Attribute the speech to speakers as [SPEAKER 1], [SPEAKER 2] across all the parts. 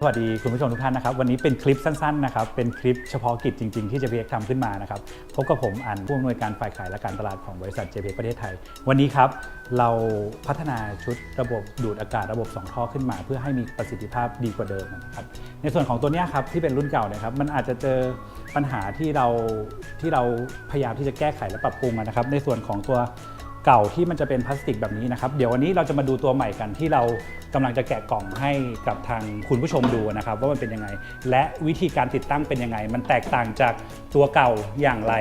[SPEAKER 1] สวัสดีคุณผู้ชมทุกท่านนะครับ วันนี้เป็นคลิปสั้นๆนะครับเป็นคลิปเฉพาะกิจจริง ๆ ที่ JPX ทำขึ้นมานะครับพบกับผมอันผู้อำนวยการฝ่ายขายและการตลาดของบริษัท JPX ประเทศไทย วันนี้ครับเราพัฒนาชุดระบบดูดอากาศระบบ 2 ท่อขึ้นมา เพื่อให้มีประสิทธิภาพดีกว่าเดิมนะครับในส่วนของตัวนี้ครับที่เป็นรุ่นเก่าเนะครับมันอาจจะเจอปัญหาที่เราที่เราพยายามที่จะแก้ไขและปรับปรุงนะครับในส่วนของตัว เก่าที่มันจะเป็นพลาสติกแบบนี้นะครับ เดี๋ยววันนี้เราจะมาดูตัวใหม่กันที่เรากำลังจะแกะกล่องให้กับทางคุณผู้ชมดูนะครับ ว่ามันเป็นยังไง และวิธีการติดตั้งเป็นยังไง มันแตกต่างจากตัวเก่าอย่างไร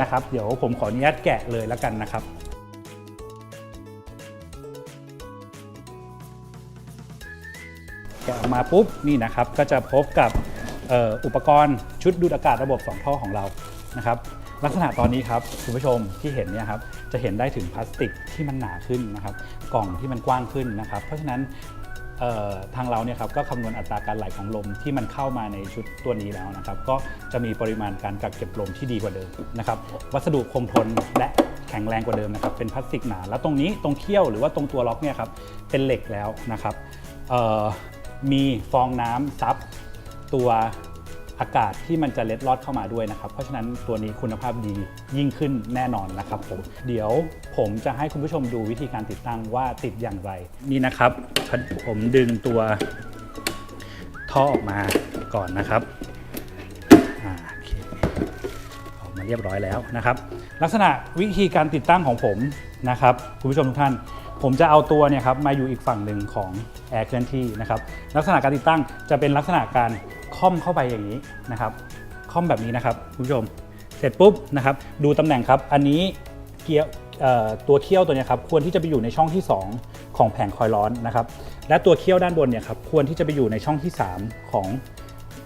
[SPEAKER 1] นะครับ เดี๋ยวผมขออนุญาตแกะเลยแล้วกันนะครับแกะออกมาปุ๊บนี่นะครับก็จะพบกับอุปกรณ์ชุดดูดอากาศระบบ 2 ท่อของเรานะครับ ลักษณะตอนนี้ครับคุณผู้ชมที่เห็นเนี่ยครับจะเห็นได้ถึงพลาสติกที่มันหนาขึ้นนะครับกล่องที่มันกว้างขึ้นนะครับ เพราะฉะนั้นทางเราเนี่ยครับก็คำนวณอัตราการไหลของลมที่มันเข้ามาในชุดตัวนี้แล้วนะครับ ก็จะมีปริมาณการกักเก็บลมที่ดีกว่าเดิมนะครับ วัสดุคงทนและแข็งแรงกว่าเดิมนะครับ เป็นพลาสติกหนา แล้วตรงนี้ตรงเขี้ยวหรือว่าตรงตัวล็อกเนี่ยครับเป็นเหล็กแล้วนะครับมีฟองน้ำซับตัว อากาศที่มันจะเล็ดลอดเข้ามาด้วยนะครับ เพราะฉะนั้นตัวนี้คุณภาพดียิ่งขึ้นแน่นอนนะครับผมเดี๋ยวผมจะให้คุณผู้ชมดูวิธีการติดตั้งว่าติดอย่างไร นี่นะครับผมดึงตัวท่อออกมาก่อนนะครับอ่าโอเคออกมาเรียบร้อยแล้วนะครับ ลักษณะวิธีการติดตั้งของผมนะครับ คุณผู้ชมทุกท่าน ผมจะเอาตัวเนี่ยครับมาอยู่อีกฝั่งหนึ่งของแอร์เคลื่อนที่นะครับลักษณะการติดตั้งจะเป็นลักษณะการค่อมเข้าไปอย่างนี้นะครับค่อมแบบนี้นะครับคุณผู้ชมเสร็จปุ๊บนะครับดูตำแหน่งครับ อันนี้เกียร์ตัวเคี่ยวตัวเนี้ยครับควรที่จะไปอยู่ในช่องที่ 2 ของแผงคอยล์ร้อนนะครับและตัวเคี่ยวด้านบนเนี่ยครับควรที่จะไปอยู่ในช่องที่ 3 ของ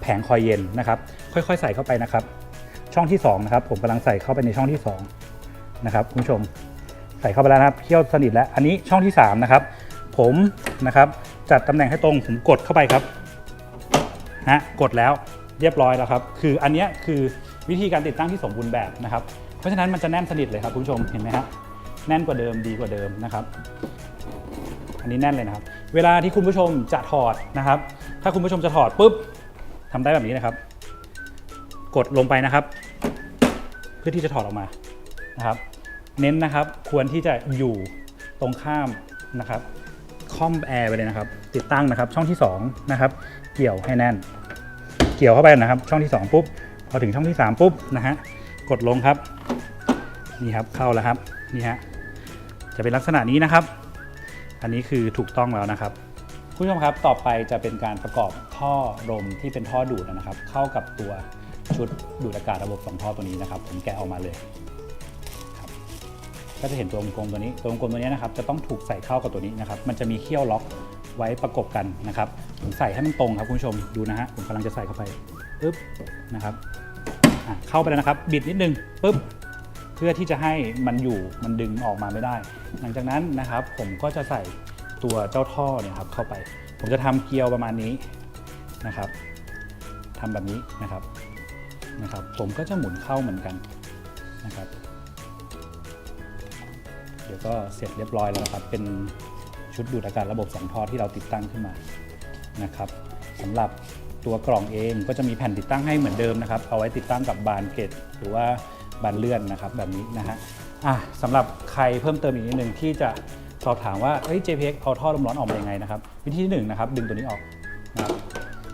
[SPEAKER 1] แผงคอยเย็นนะครับค่อยๆ ใส่เข้าไปนะครับช่องที่2นะครับผมกำลังใส่เข้าไปในช่องที่2นะครับคุณผู้ชม ส่เข้าไปแล้วนะครับเคี่ยวสนิทแล้ว อันนี้ช่องที่3นะครับผมนะครับจัดตำแหน่งให้ตรงผมกดเข้าไปครับฮะกดแล้วเรียบร้อยแล้วครับ คืออันนี้คือวิธีการติดตั้งที่สมบูรณ์แบบนะครับ เพราะฉะนั้นมันจะแน่นสนิทเลยครับคุณผู้ชมเห็นไหมฮะแน่นกว่าเดิมดีกว่าเดิมนะครับ อันนี้แน่นเลยนะครับ เวลาที่คุณผู้ชมจะถอดนะครับ ถ้าคุณผู้ชมจะถอดปุ๊บทำได้แบบนี้นะครับ กดลงไปนะครับ เพื่อที่จะถอดออกมานะครับ เน้นนะครับควรที่จะอยู่ตรงข้ามนะครับคอมแอร์ไปเลยนะครับ ติดตั้งนะครับช่องที่2นะครับเกี่ยวให้แน่น เกี่ยวเข้าไปนะครับ ช่องที่ 2 ปุ๊บพอถึงช่องที่ 3 ปุ๊บนะฮะกดลงครับนี่ครับเข้าแล้วครับนี่ฮะจะเป็นลักษณะนี้นะครับ อันนี้คือถูกต้องแล้วนะครับคุณผู้ชมครับต่อไปจะเป็นการประกอบท่อลมที่เป็นท่อดูดนะครับ เข้ากับตัวชุดดูดอากาศระบบสองท่อตัวนี้นะครับ ผมแกะออกมาเลย ก็จะเห็นตัววงกลมตัวนี้ตัววงกลมตัวนี้นะครับจะต้องถูกใส่เข้ากับตัวนี้นะครับมันจะมีเขี้ยวล็อกไว้ประกบกันนะครับผมใส่ให้มันตรงครับคุณผู้ชมดูนะฮะผมกำลังจะใส่เข้าไปปึ๊บนะครับเข้าไปแล้วนะครับ บิดนิดนึงปึ๊บเพื่อที่จะให้มันอยู่มันดึงออกมาไม่ได้ หลังจากนั้นนะครับ ผมก็จะใส่ตัวเจ้าท่อเนี่ยครับเข้าไป ผมจะทำเกลียวประมาณนี้นะครับทำแบบนี้นะครับนะครับ ผมก็จะหมุนเข้าเหมือนกันนะครับ เดี๋ยวก็เสร็จเรียบร้อยแล้วนะครับ เป็นชุดดูดอากาศระบบ2ท่อที่เราติดตั้งขึ้นมานะครับสำหรับตัวกล่องเองก็จะมีแผ่นติดตั้งให้เหมือนเดิมนะครับ เอาไว้ติดตั้งกับบานเกตหรือว่าบานเลื่อนนะครับแบบนี้นะฮะอะสำหรับใครเพิ่มเติมอีกนิดนึงที่จะสอบถามว่าเอ้ย JPX เอาท่อลมร้อนออกมายังไงนะครับ วิธีที่หนึ่งนะครับดึงตัวนี้ออกนะครับ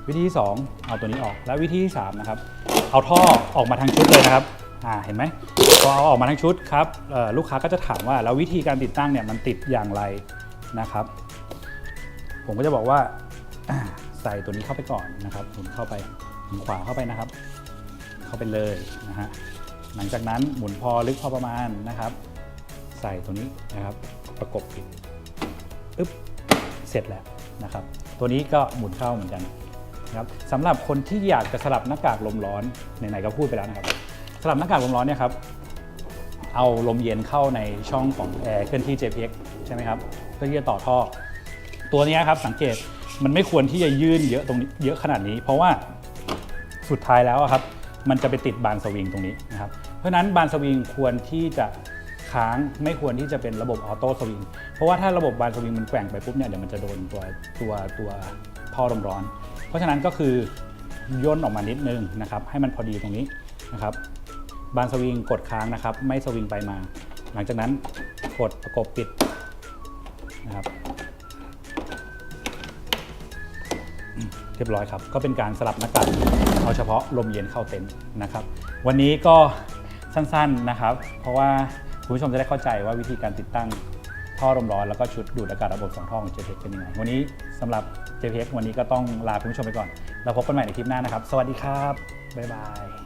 [SPEAKER 1] วิธีที่สองเอาตัวนี้ออก และวิธีที่สามนะครับเอาท่อออกมาทางชุดเลยนะครับ อ่าเห็นไหมพอเอาออกมาทั้งชุดครับลูกค้าก็จะถามว่าแล้ววิธีการติดตั้งเนี่ยมันติดอย่างไรนะครับ ผมก็จะบอกว่าอ่าใส่ตัวนี้เข้าไปก่อนนะครับหมุนเข้าไปหมุนขวาเข้าไปนะครับ เข้าไปเลยนะฮะหลังจากนั้นหมุนพอลึกพอประมาณนะครับ ใส่ตัวนี้นะครับประกบปิดปึ๊บเสร็จแล้วนะครับ ตัวนี้ก็หมุนเข้าเหมือนกันนะครับสำหรับคนที่อยากจะสลับหน้ากากลมร้อนไหนๆก็พูดไปแล้วนะครับ สลับหน้ากากลมร้อนเนี่ยครับเอาลมเย็นเข้าในช่องของแอร์เคลื่อนที่ JPX ใช่ไหมครับเพื่อที่จะต่อท่อ ตัวนี้ครับสังเกตมันไม่ควรที่จะยื่นเยอะตรงนี้เยอะขนาดนี้ เพราะว่าสุดท้ายแล้วครับมันจะไปติดบานสวิงตรงนี้นะครับเพราะฉะนั้นบานสวิงควรที่จะค้างไม่ควรที่จะเป็นระบบออโต้สวิงเพราะว่าถ้าระบบบานสวิงมันแกว่งไปปุ๊บเนี่ยเดี๋ยวมันจะโดนตัวตัวตัวท่อลมร้อน เพราะฉะนั้นก็คือย่นออกมานิดนึงนะครับให้มันพอดีตรงนี้นะครับ บานสวิงกดค้างนะครับ ไม่สวิงไปมา หลังจากนั้นกดประกบปิดนะครับเรียบร้อยครับ ก็เป็นการสลับหน้ากากเอาเฉพาะลมเย็นเข้าเต็นท์นะครับ วันนี้ก็สั้นๆนะครับ เพราะว่าคุณผู้ชมจะได้เข้าใจว่าวิธีการติดตั้งท่อลมร้อนแล้วก็ชุดดูดอากาศระบบสองท่อของ JPX เป็นยังไง วันนี้สำหรับ JPX วันนี้ก็ต้องลาคุณผู้ชมไปก่อนเราพบกันใหม่ในคลิปหน้านะครับ สวัสดีครับ บ๊ายบาย